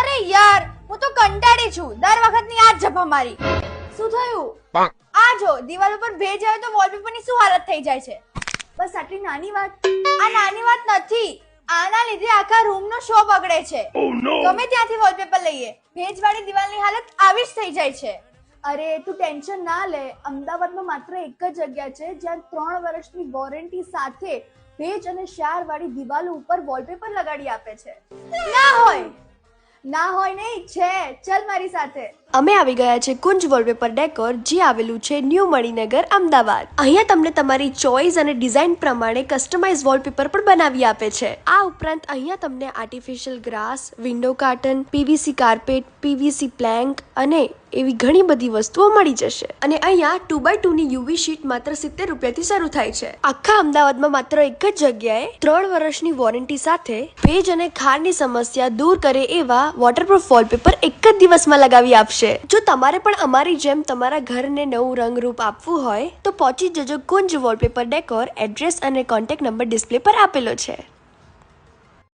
અરે યાર હું તો કંટાળી છું. દર વખતની આ જભા મારી. શું થયું? આ જો દિવાલ ઉપર ભેજ આવે તો વોલપેપરની શું હાલત થઈ જાય છે? બસ આટલી નાની વાત. આ નાની વાત નથી. આના લીધે આખા રૂમ નો શો બગડે છે. ગમે ત્યાંથી વોલપેપર લઈએ ભેજવાળી દિવાલની હાલત આવી જ થઈ જાય છે. અરે તું ટેન્શન ના લે. અમદાવાદમાં માત્ર એક જ જગ્યા છે જ્યાં ત્રણ વર્ષની વોરંટી સાથે ભેજ અને શ્યાર વાળી દિવાલો ઉપર વોલપેપર લગાડી આપે છે. ના હોય. ના હોય નહીં. છે. ચલ મારી સાથે. અમે આવી ગયા છે કુંજ વોલપેપર ડેકોર, જે આવેલું છે ન્યૂ મણિનગર, અમદાવાદ. અહીંયા તમને તમારી ચોઇસ અને ડિઝાઇન પ્રમાણે કસ્ટમાઇઝ વોલપેપર પણ બનાવી આપે છે. આ ઉપરાંત અહીંયા તમને artificial grass, window curtain, PVC carpet, PVC plank અને એવી ઘણી બધી વસ્તુઓ મળી જશે. અને અહીંયા ટુ બાય ટુ ની યુવી શીટ માત્ર સિત્તેર રૂપિયાથી શરૂ થાય છે. આખા અમદાવાદમાં માત્ર એક જ જગ્યાએ ત્રણ વર્ષની વોરંટી સાથે ભેજ અને ખારની સમસ્યા દૂર કરે એવા વોટરપ્રૂફ વોલપેપર એક જ દિવસમાં લગાવી આપશે. જો તમારે પણ અમારી જેમ તમારા ઘરને નવું રંગરૂપ આપવું હોય, તો પહોંચી જજો કુંજ વોલપેપર ડેકોર એડ્રેસ અને કોન્ટેક્ટ નંબર ડિસ્પ્લે પર આપેલો છે.